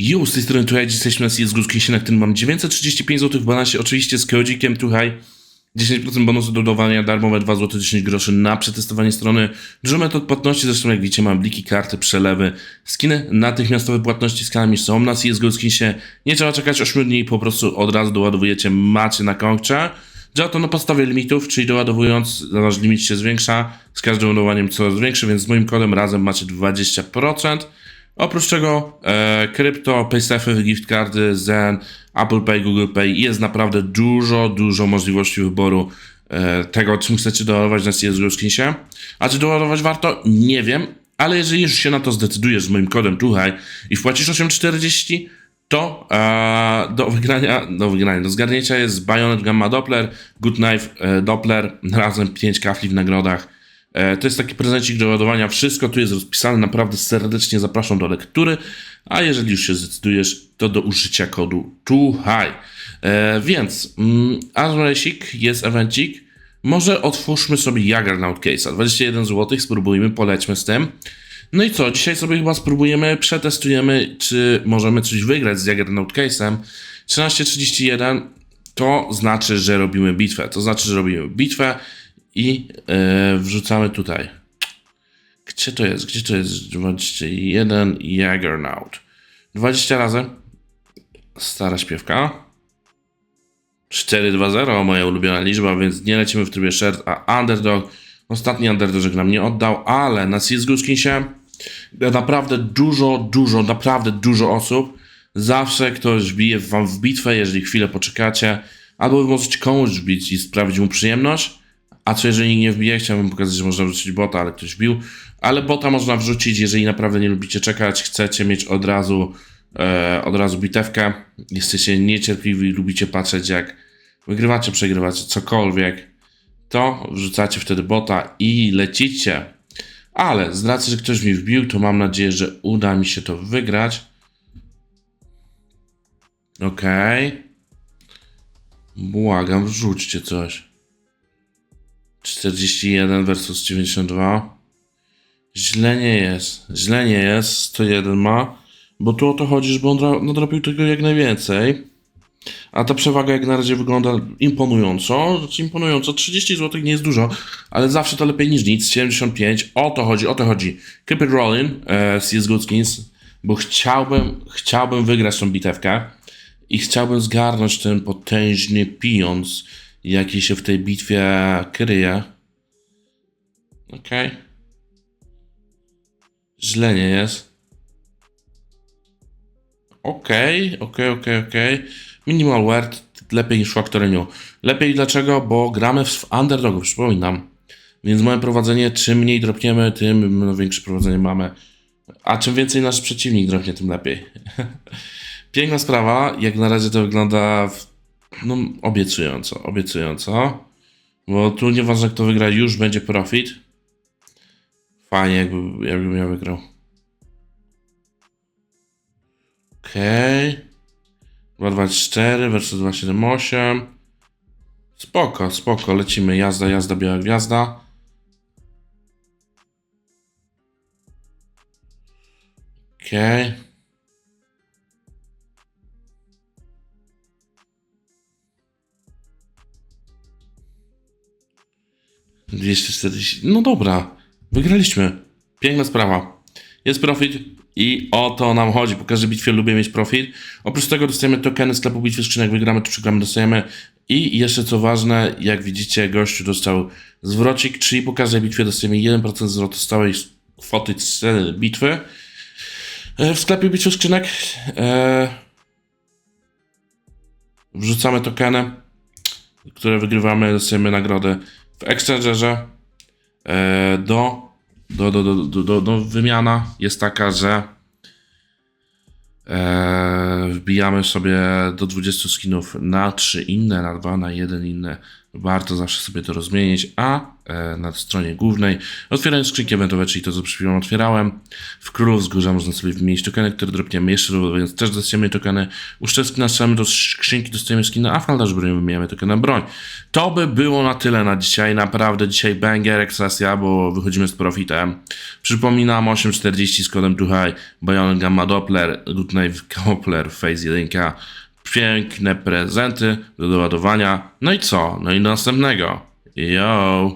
Jo, z tej strony tutaj jesteśmy na z na którym mam 935 zł w balansie, oczywiście z kodzikiem tutaj 10% bonusu do dodawania, darmowe 2 zł 10 groszy na przetestowanie strony. Dużo metod płatności, zresztą jak widzicie mam bliki, karty, przelewy, skiny, natychmiastowe płatności z kanami są na CSGO Skinsie. Nie trzeba czekać 8 dni, po prostu od razu doładowujecie, macie na koncie. Działa to na podstawie limitów, czyli doładowując, nasz limit się zwiększa, z każdym ładowaniem coraz większy, więc z moim kodem razem macie 20%. Oprócz czego e, krypto, paysafy, gift cardy, Zen, Apple Pay, Google Pay jest naprawdę dużo, dużo możliwości wyboru e, tego, czym chcecie doładować na CSGO. A czy doładować warto? Nie wiem, ale jeżeli już się na to zdecydujesz z moim kodem Tuchaj i wpłacisz 8,40, to e, do wygrania, do wygrania, do zgarnięcia jest Bayonet Gamma Doppler, Good Knife e, Doppler, razem 5 kafli w nagrodach. E, To jest taki prezencik do ładowania. Wszystko tu jest rozpisane. Naprawdę serdecznie zapraszam do lektury. A jeżeli już się zdecydujesz, to do użycia kodu TUHAJ. E, Więc mm, jest evencik. Może otwórzmy sobie Juggernaut Case'a. 21 zł, spróbujmy, polećmy z tym. No i co, dzisiaj sobie chyba spróbujemy, przetestujemy, czy możemy coś wygrać z Juggernaut Case'em. 13.31 to znaczy, że robimy bitwę. To znaczy, że robimy bitwę i e, wrzucamy tutaj. Gdzie to jest? Gdzie to jest? 21 Jaggernaut. 20 razy. Stara śpiewka. 4-2-0, moja ulubiona liczba, więc nie lecimy w trybie shared, a underdog. Ostatni underdog nam nie oddał, ale na CSGO Skinsie naprawdę dużo, dużo, naprawdę dużo osób. Zawsze ktoś wbije wam w bitwę, jeżeli chwilę poczekacie, albo wy możecie komuś wbić i sprawić mu przyjemność. A co jeżeli nie wbije? Chciałbym pokazać, że można wrzucić bota, ale ktoś wbił. Ale bota można wrzucić, jeżeli naprawdę nie lubicie czekać, chcecie mieć od razu, e, od razu bitewkę. Jesteście niecierpliwi, lubicie patrzeć jak wygrywacie, przegrywacie, cokolwiek. To wrzucacie wtedy bota i lecicie. Ale z racji, że ktoś mi wbił, to mam nadzieję, że uda mi się to wygrać. Okej. Błagam, wrzućcie coś. 41 versus 92. Źle nie jest. Źle nie jest. 101 ma. Bo tu o to chodzi, żeby on nadrobił tego jak najwięcej. A ta przewaga jak na razie wygląda imponująco. Znaczy imponująco. 30 zł nie jest dużo, ale zawsze to lepiej niż nic. 75. O to chodzi, o to chodzi. Keep it rolling. E, CSGO Skins. Bo chciałbym, chciałbym wygrać tą bitewkę. I chciałbym zgarnąć ten potężny pieniądz, jaki się w tej bitwie kryje. Okej. Źle nie jest. Okej, okej, okej, okej. Minimal wear lepiej niż Factory New. Lepiej dlaczego? Bo gramy w underdogu, przypominam. Więc mamy prowadzenie, czym mniej dropniemy, tym no, większe prowadzenie mamy. A czym więcej nasz przeciwnik dropnie, tym lepiej. Piękna sprawa, jak na razie to wygląda w, no, obiecująco, obiecująco. Bo tu nieważne kto wygra, już będzie profit. Fajnie jakby, jakbym ja wygrał. Okej. Okay. 224 versus 278. Spoko, spoko, lecimy. Jazda, jazda, biała gwiazda. Okej. Okay. Dwieście czterdzieści. No dobra, wygraliśmy. Piękna sprawa. Jest profit i o to nam chodzi. Po każdej bitwie lubię mieć profit. Oprócz tego dostajemy tokeny sklepu bitwy skrzynek, wygramy czy przegramy, dostajemy. I jeszcze co ważne, jak widzicie, gościu dostał zwrocik, czyli po każdej bitwie dostajemy 1% zwrotu stałej kwoty z bitwy. E, W sklepie bitwy skrzynek e, wrzucamy tokeny, które wygrywamy, dostajemy nagrodę w Exchangerze. E, do do, do, do, do, do, wymiana jest taka, że e, wbijamy sobie do 20 skinów na 3 inne, na 2, na 1 inne Warto zawsze sobie to rozmienić, a e, na stronie głównej otwierając skrzynki eventowe, czyli to, co przed chwilą otwierałem, w Królów Wzgórza można sobie wymienić tokeny, które dropniemy jeszcze, więc też dostajemy tokeny. Uszczepki nastrzelamy do skrzynki, dostajemy skina, a w handlarzu broni wymieniamy tokena broń. To by było na tyle na dzisiaj. Naprawdę dzisiaj banger ekspresja, bo wychodzimy z profitem. Przypominam 8.40 z kodem Tuhaj, Bionic Gamma Doppler, Good Knife Doppler, Phase 1. Piękne prezenty do doładowania. No i co? No i następnego. Yo!